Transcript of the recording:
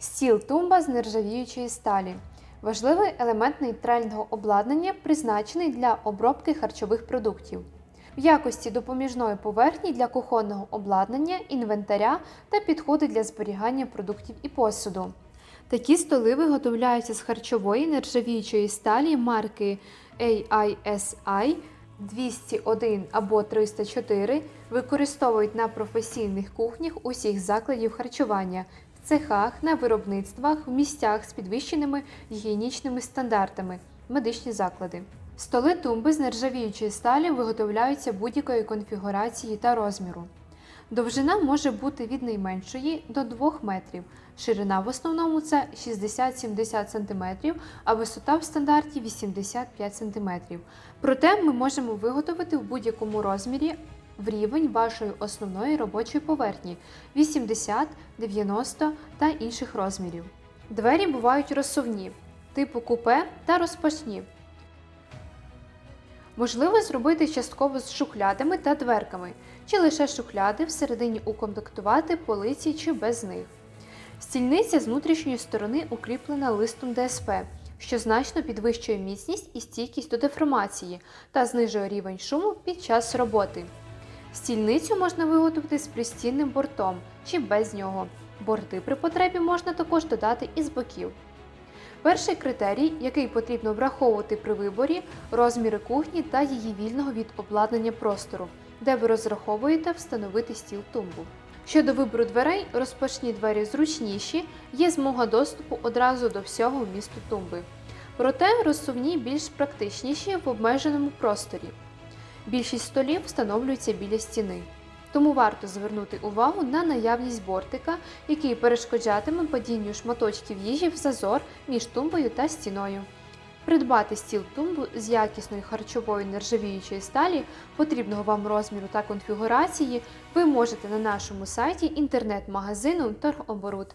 Стіл тумба з нержавіючої сталі. Важливий елемент нейтрального обладнання, призначений для обробки харчових продуктів. В якості допоміжної поверхні для кухонного обладнання, інвентаря та підходи для зберігання продуктів і посуду. Такі столи виготовляються з харчової нержавіючої сталі марки AISI 201 або 304, використовують на професійних кухнях усіх закладів харчування, цехах, на виробництвах, в місцях з підвищеними гігієнічними стандартами, медичні заклади. Столи тумби з нержавіючої сталі виготовляються будь-якої конфігурації та розміру. Довжина може бути від найменшої до 2 метрів, ширина в основному це 60-70 см, а висота в стандарті 85 см. Проте ми можемо виготовити в будь-якому розмірі в рівень вашої основної робочої поверхні 80, 90 та інших розмірів. Двері бувають розсувні, типу купе та розпашні. Можливо зробити частково з шухлядами та дверками, чи лише шухляди всередині укомплектувати полиці чи без них. Стільниця з внутрішньої сторони укріплена листом ДСП, що значно підвищує міцність і стійкість до деформації та знижує рівень шуму під час роботи. Стільницю можна виготовити з пристінним бортом чи без нього. Борти при потребі можна також додати із боків. Перший критерій, який потрібно враховувати при виборі, розміри кухні та її вільного від обладнання простору, де ви розраховуєте встановити стіл тумбу. Щодо вибору дверей, розпашні двері зручніші, є змога доступу одразу до всього вмісту тумби. Проте розсувні більш практичніші в обмеженому просторі. Більшість столів встановлюються біля стіни. Тому варто звернути увагу на наявність бортика, який перешкоджатиме падінню шматочків їжі в зазор між тумбою та стіною. Придбати стіл тумбу з якісної харчової нержавіючої сталі потрібного вам розміру та конфігурації ви можете на нашому сайті інтернет-магазину Торгоборот.